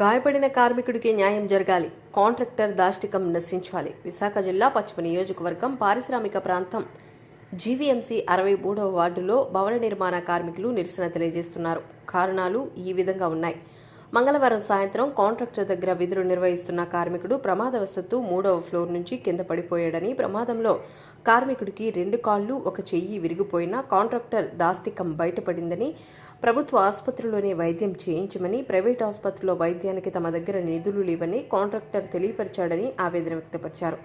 గాయపడిన కార్మికుడికి న్యాయం జరగాలి. కాంట్రాక్టర్ దాష్టికం నశించాలి. విశాఖ జిల్లా పశ్చిమ నియోజకవర్గం పారిశ్రామిక ప్రాంతం. జీవీఎంసీ అరవై మూడవ వార్డులో భవన నిర్మాణ కార్మికులు నిరసన తెలియజేస్తున్నారు. కారణాలు ఈ విధంగా ఉన్నాయి. మంగళవారం సాయంత్రం కాంట్రాక్టర్ దగ్గర విధులు నిర్వహిస్తున్న కార్మికుడు ప్రమాదవశత్తు మూడవ ఫ్లోర్ నుంచి కింద పడిపోయాడని ప్రమాదంలో కార్మికుడికి రెండు కాళ్ళు ఒక చెయ్యి విరిగిపోయినా కాంట్రాక్టర్ దాస్తికం బయటపడిందని ప్రభుత్వ ఆసుపత్రిలోనే వైద్యం చేయించమని ప్రైవేట్ ఆసుపత్రిలో వైద్యానికి తమ దగ్గర నిధులు లేవని కాంట్రాక్టర్ తెలియపరిచాడని ఆవేదన వ్యక్తపరిచారు.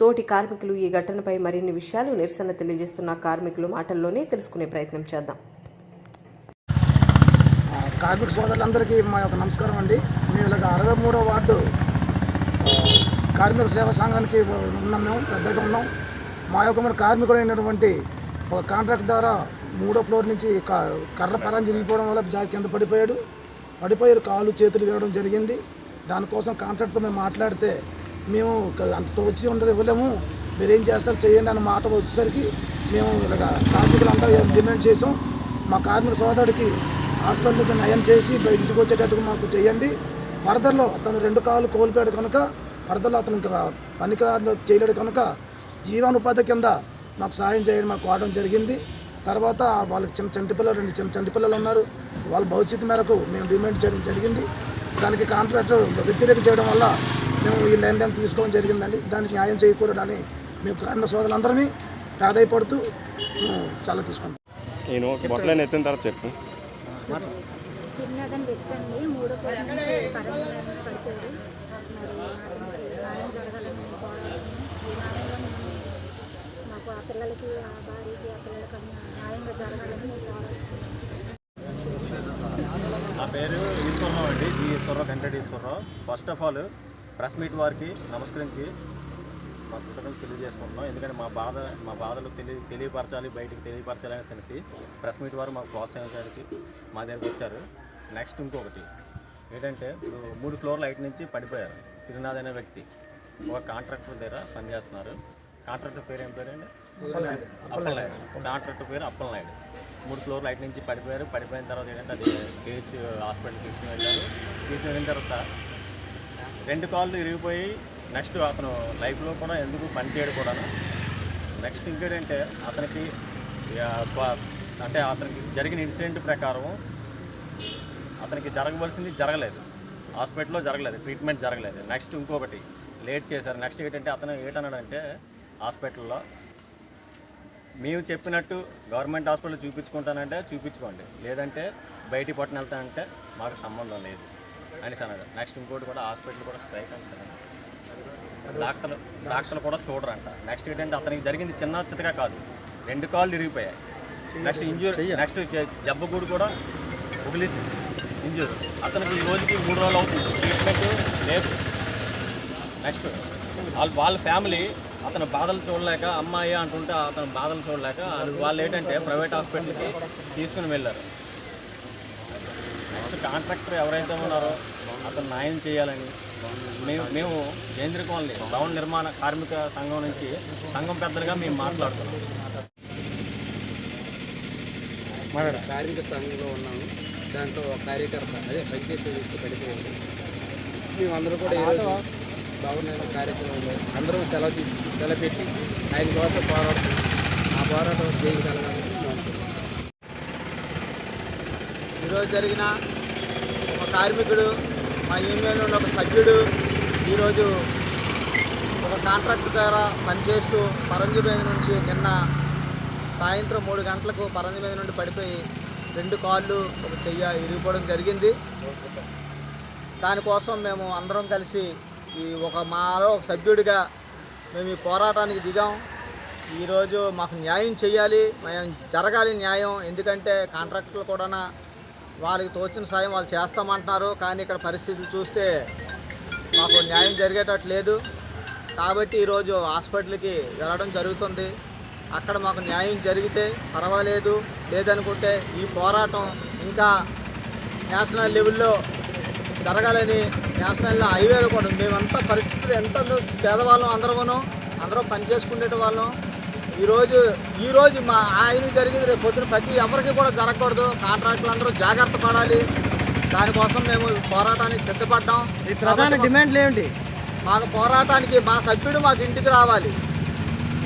తోటి కార్మికులు ఈ ఘటనపై మరిన్ని విషయాలు నిరసన తెలియజేస్తున్న కార్మికుల మాటల్లోనే తెలుసుకునే ప్రయత్నం చేద్దాం. కార్మిక సోదరులందరికీ మా యొక్క నమస్కారం అండి. మేము ఇలాగ అరవై మూడో వార్డు కార్మిక సేవా సంఘానికి ఉన్నాం మేము పెద్దగా ఉన్నాం. మా యొక్క మరి కార్మికుడైనటువంటి ఒక కాంట్రాక్ట్ ద్వారా మూడో ఫ్లోర్ నుంచి క- కర్ర పరం జరిగిపోవడం వల్ల జాతి కింద పడిపోయాడు. పడిపోయి కాలు చేతులు విరగడం జరిగింది. దానికోసం కాంట్రాక్ట్తో మేము మాట్లాడితే మేము అంత వచ్చి ఉండదు ఇవ్వలేము. మీరు ఏం చేస్తారు చేయండి అన్న మాట వచ్చేసరికి మేము ఇలాగ కార్మికులంతా డిమాండ్ చేసాం మా కార్మిక సోదరుడికి హాస్పిటల్కి నయం చేసి ఇంటికి వచ్చేటట్టుగా మాకు చేయండి. వరదల్లో అతను రెండు కాళ్ళు కోల్పోయాడు కనుక వరదల్లో అతను ఇంకా పనికిరాదు చేయలేడు కనుక జీవనోపాధి కింద మాకు సాయం చేయడం మాకు కోవడం జరిగింది. తర్వాత వాళ్ళకి చిన్న చంటి పిల్లలు రెండు చిన్న చంటి పిల్లలు ఉన్నారు. వాళ్ళ భవిష్యత్తు మేరకు మేము డిమాండ్ చేయడం జరిగింది. దానికి కాంట్రాక్టర్ వ్యతిరేక చేయడం వల్ల మేము ఈ నిర్ణయం తీసుకోవడం జరిగిందండి. దానికి న్యాయం చేకూరడని మేము కార్మిక సోదరులందరినీ మేము సెలవు తీసుకుంటాం నేను బొట్టలను ఎత్తిన తర్వాత చెప్పు. తిన్నదని వ్యక్తండి మూడో ఫ్లోర్ నుంచి పరంగా నుంచి పడిపోయారు. మరి అతనికి న్యాయం జరగాలని మేము పోరాడుతున్నాం ఈ న్యాయంలో మేము మాకు ఆ పిల్లలకి ఆ భార్యకి ఆ పిల్లలకి అన్ని న్యాయంగా జరగాలని నా పేరు ఈశ్వరరావు అండి. G. Eswararao Venkata Eswararao. First of all press meet వారికి నమస్కరించి మా కృతజ్ఞతలు తెలియజేసుకుంటున్నాం. ఎందుకంటే మా బాధ మా బాధలు తెలియ తెలియపరచాలి బయటికి తెలియపరచాలి అని తెలిసి ప్రెస్ మీట్ వారు మాకు ప్రోత్సహించడానికి మా దగ్గరికి వచ్చారు. నెక్స్ట్ ఇంకొకటి ఏంటంటే ఇప్పుడు మూడు ఫ్లోర్ల హైట్ నుంచి పడిపోయారు. తిరునాథ్ అనే వ్యక్తి. ఒక కాంట్రాక్టర్ దగ్గర పనిచేస్తున్నారు. కాంట్రాక్టర్ పేరు ఏం పేరండి? అప్పలనాయుడు. కాంట్రాక్టర్ పేరు అప్పలనాయుడు. మూడు ఫ్లోర్ లైట్ నుంచి పడిపోయారు. పడిపోయిన తర్వాత ఏంటంటే అది కేహెచ్ హాస్పిటల్ తీసుకుని వెళ్ళారు. తీసుకుని వెళ్ళిన తర్వాత రెండు కాళ్ళు ఇరిగిపోయి నెక్స్ట్ అతను లైఫ్లో కూడా ఎందుకు పని చేయడు కూడా నెక్స్ట్ ఇంకేంటంటే అతనికి అంటే అతనికి జరిగిన ఇన్సిడెంట్ ప్రకారం అతనికి జరగవలసింది జరగలేదు. హాస్పిటల్లో జరగలేదు. ట్రీట్మెంట్ జరగలేదు. నెక్స్ట్ ఇంకొకటి లేట్ చేశారు. నెక్స్ట్ ఏంటంటే అతను ఏటన్నాడంటే హాస్పిటల్లో. మేము చెప్పినట్టు గవర్నమెంట్ హాస్పిటల్ చూపించుకుంటానంటే చూపించుకోండి. లేదంటే బయటికి పట్టున వెళ్తానంటే మాకు సంబంధం లేదు అనేసి అన్నాడు నెక్స్ట్ ఇంకోటి కూడా హాస్పిటల్ కూడా స్ట్రైక్ అంటారు డాక్టర్లు డాక్టర్లు కూడా చూడరంట. నెక్స్ట్ ఏంటంటే అతనికి జరిగింది చిన్న చితగా కాదు. రెండు కాళ్ళు ఇరిగిపోయాయి. నెక్స్ట్ ఇంజూరీ నెక్స్ట్ జబ్బగూడు కూడా ఉగిలేసింది ఇంజూరీ. అతనికి ఈ రోజుకి మూడు రోజులు అవుతుంది. ట్రీట్మెంట్ లేదు. నెక్స్ట్ వాళ్ళ వాళ్ళ ఫ్యామిలీ అతను బాధలు చూడలేక అమ్మాయి అంటుంటే అతను బాధలు చూడలేక వాళ్ళు ఏంటంటే ప్రైవేట్ హాస్పిటల్కి తీసుకుని వెళ్ళారు. నెక్స్ట్ కాంట్రాక్టర్ ఎవరైతే ఉన్నారో అతను న్యాయం చేయాలని మేము మేము కేంద్ర కాలనీ భవన నిర్మాణ కార్మిక సంఘం నుంచి సంఘం పెద్దలుగా మేము మాట్లాడుతున్నాం. కార్మిక సంఘంలో ఉన్నాము దాంట్లో కార్యకర్త అదే పనిచేసే వ్యక్తి పడిపోయింది మేమందరూ కూడా ఈరోజు భవన కార్యక్రమంలో అందరం సెలవు తీసి సెలవు పెట్టేసి ఆయన కోసం పోరాడుతున్నాం ఆ పోరాటం చేయగలగాలని అనుకుంటున్నాం. ఈరోజు జరిగిన ఒక కార్మికుడు మా యూనియన్ ఉన్న ఒక సభ్యుడు ఈరోజు ఒక కాంట్రాక్ట్ ద్వారా పనిచేస్తూ పరంజి మీద నుంచి నిన్న సాయంత్రం మూడు గంటలకు పరంజి మీద నుండి పడిపోయి రెండు కాళ్ళు ఒక చెయ్య ఇరిగిపోవడం జరిగింది దానికోసం మేము అందరం కలిసి ఈ ఒక మాలో ఒక సభ్యుడిగా మేము ఈ పోరాటానికి దిగాం. ఈరోజు మాకు న్యాయం చేయాలి మేము జరగాలి న్యాయం. ఎందుకంటే కాంట్రాక్టులు కూడా వాళ్ళకి తోచిన సాయం వాళ్ళు చేస్తామంటున్నారు. కానీ ఇక్కడ పరిస్థితులు చూస్తే మాకు న్యాయం జరిగేటట్టు లేదు. కాబట్టి ఈరోజు హాస్పిటల్కి వెళ్ళడం జరుగుతుంది. అక్కడ మాకు న్యాయం జరిగితే పర్వాలేదు. లేదనుకుంటే ఈ పోరాటం ఇంకా నేషనల్ లెవెల్లో జరగాలని నేషనల్ హైవేలో కూడా మేమంతా పరిస్థితులు ఎంత పేదవాళ్ళం అందరమును అందరం పని చేసుకునే వాళ్ళం. ఈరోజు ఈరోజు మా ఆయన జరిగింది రేపు పొద్దున ప్రతి ఎవరికి కూడా జరగకూడదు. కాంట్రాక్టులు అందరూ జాగ్రత్త పడాలి. దానికోసం మేము పోరాటానికి సిద్ధపడ్డాం. ఈ ప్రధాన డిమాండ్లు ఏమిటి? మాకు పోరాటానికి మా సభ్యుడు మాకు ఇంటికి రావాలి.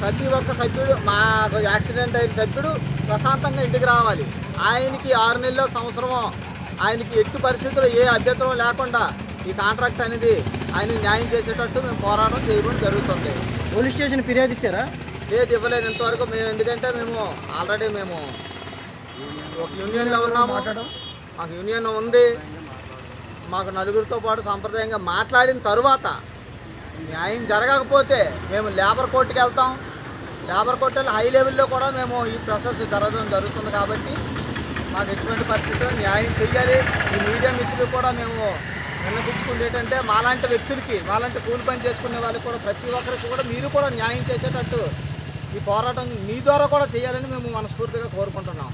ప్రతి ఒక్క సభ్యుడు మా యాక్సిడెంట్ అయిన సభ్యుడు ప్రశాంతంగా ఇంటికి రావాలి. ఆయనకి ఆరు నెలలు సంవత్సరమో. ఆయనకి ఎట్టి పరిస్థితుల్లో ఏ అభ్యంతరం లేకుండా ఈ కాంట్రాక్ట్ అనేది ఆయన న్యాయం చేసేటట్టు మేము పోరాటం చేయడం జరుగుతుంది. పోలీస్ స్టేషన్ ఫిర్యాదు ఇచ్చారా? లేదు ఇవ్వలేదు. ఇంతవరకు మేము ఎందుకంటే మేము ఆల్రెడీ మేము ఒక యూనియన్లో ఉన్నాము. మాకు యూనియన్ ఉంది. మాకు నలుగురితో పాటు సాంప్రదాయంగా మాట్లాడిన తరువాత న్యాయం జరగకపోతే మేము లేబర్ కోర్టుకి వెళ్తాం. లేబర్ కోర్టు వెళ్ళి హై లెవెల్లో కూడా మేము ఈ ప్రాసెస్ జరగడం జరుగుతుంది కాబట్టి మాకు ఎటువంటి పరిస్థితుల్లో న్యాయం చెయ్యాలి. ఈ మీడియా మిత్రులు కూడా మేము విన్నపించుకుంటే మాలాంటి వ్యక్తులకి మాలాంటి కూలి పని చేసుకునే వాళ్ళకి కూడా ప్రతి ఒక్కరికి కూడా మీరు కూడా న్యాయం చేసేటట్టు ఈ పోరాటం మీ ద్వారా కూడా చేయాలని మేము మనస్ఫూర్తిగా కోరుకుంటున్నాం.